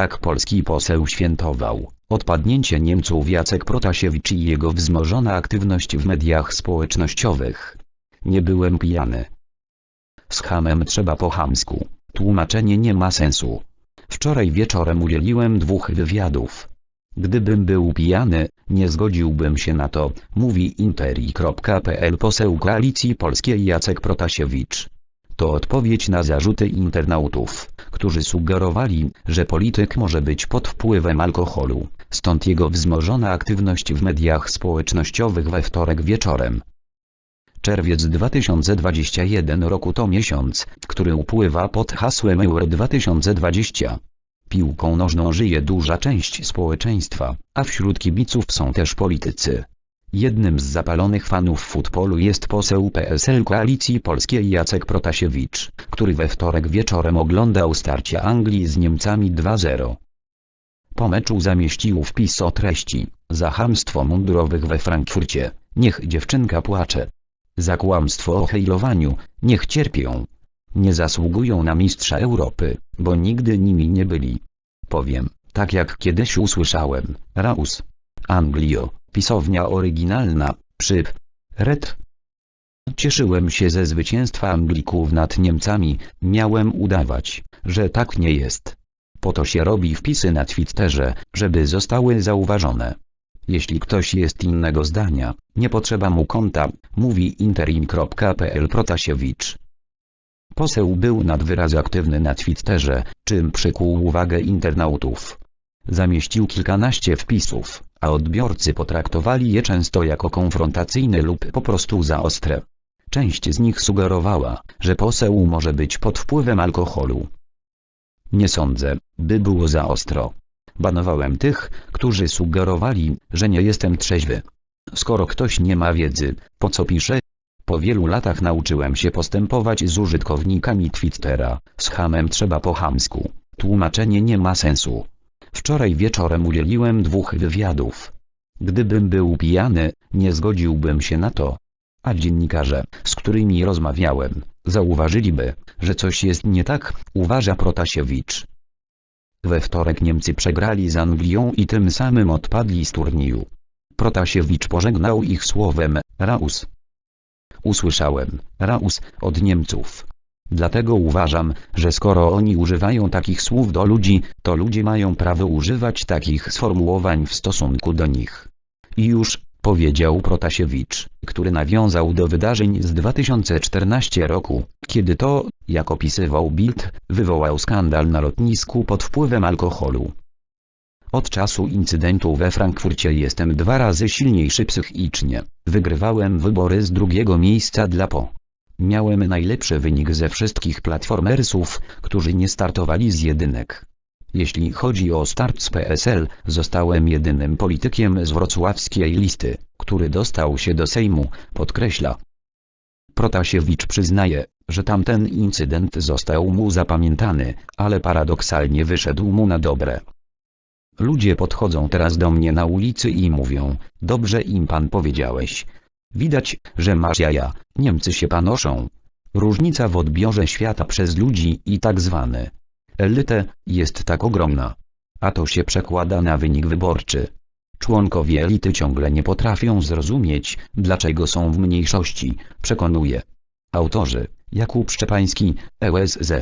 Tak polski poseł świętował odpadnięcie Niemców Jacek Protasiewicz i jego wzmożona aktywność w mediach społecznościowych. Nie byłem pijany. Z hamem trzeba po chamsku. Tłumaczenie nie ma sensu. Wczoraj wieczorem udzieliłem dwóch wywiadów. Gdybym był pijany, nie zgodziłbym się na to, mówi interi.pl poseł Koalicji Polskiej Jacek Protasiewicz. To odpowiedź na zarzuty internautów, którzy sugerowali, że polityk może być pod wpływem alkoholu, stąd jego wzmożona aktywność w mediach społecznościowych we wtorek wieczorem. Czerwiec 2021 roku to miesiąc, który upływa pod hasłem Euro 2020. Piłką nożną żyje duża część społeczeństwa, a wśród kibiców są też politycy. Jednym z zapalonych fanów futbolu jest poseł PSL Koalicji Polskiej Jacek Protasiewicz, który we wtorek wieczorem oglądał starcie Anglii z Niemcami 2-0. Po meczu zamieścił wpis o treści, za chamstwo mundurowych we Frankfurcie, niech dziewczynka płacze. Za kłamstwo o hejlowaniu, niech cierpią. Nie zasługują na mistrza Europy, bo nigdy nimi nie byli. Powiem, tak jak kiedyś usłyszałem, Raus. Anglio, pisownia oryginalna, przyp. Red. Cieszyłem się ze zwycięstwa Anglików nad Niemcami, miałem udawać, że tak nie jest. Po to się robi wpisy na Twitterze, żeby zostały zauważone. Jeśli ktoś jest innego zdania, nie potrzeba mu konta, mówi interim.pl Protasiewicz. Poseł był nad wyraz aktywny na Twitterze, czym przykuł uwagę internautów. Zamieścił kilkanaście wpisów, a odbiorcy potraktowali je często jako konfrontacyjne lub po prostu za ostre. Część z nich sugerowała, że poseł może być pod wpływem alkoholu. Nie sądzę, by było za ostro. Banowałem tych, którzy sugerowali, że nie jestem trzeźwy. Skoro ktoś nie ma wiedzy, po co pisze? Po wielu latach nauczyłem się postępować z użytkownikami Twittera, z hamem trzeba po chamsku. Tłumaczenie nie ma sensu. Wczoraj wieczorem udzieliłem dwóch wywiadów. Gdybym był pijany, nie zgodziłbym się na to. A dziennikarze, z którymi rozmawiałem, zauważyliby, że coś jest nie tak, uważa Protasiewicz. We wtorek Niemcy przegrali z Anglią i tym samym odpadli z turnieju. Protasiewicz pożegnał ich słowem, Raus. Usłyszałem, Raus, od Niemców. Dlatego uważam, że skoro oni używają takich słów do ludzi, to ludzie mają prawo używać takich sformułowań w stosunku do nich. I już, powiedział Protasiewicz, który nawiązał do wydarzeń z 2014 roku, kiedy to, jak opisywał Bild, wywołał skandal na lotnisku pod wpływem alkoholu. Od czasu incydentu we Frankfurcie jestem dwa razy silniejszy psychicznie. Wygrywałem wybory z drugiego miejsca dla PO. Miałem najlepszy wynik ze wszystkich platformersów, którzy nie startowali z jedynek. Jeśli chodzi o start z PSL, zostałem jedynym politykiem z wrocławskiej listy, który dostał się do Sejmu, podkreśla. Protasiewicz przyznaje, że tamten incydent został mu zapamiętany, ale paradoksalnie wyszedł mu na dobre. Ludzie podchodzą teraz do mnie na ulicy i mówią, dobrze im pan powiedziałeś. Widać, że masz jaja, Niemcy się panoszą. Różnica w odbiorze świata przez ludzi i tak zwane elitę, jest tak ogromna. A to się przekłada na wynik wyborczy. Członkowie elity ciągle nie potrafią zrozumieć, dlaczego są w mniejszości, przekonuje. Autorzy, Jakub Szczepański, ESZ.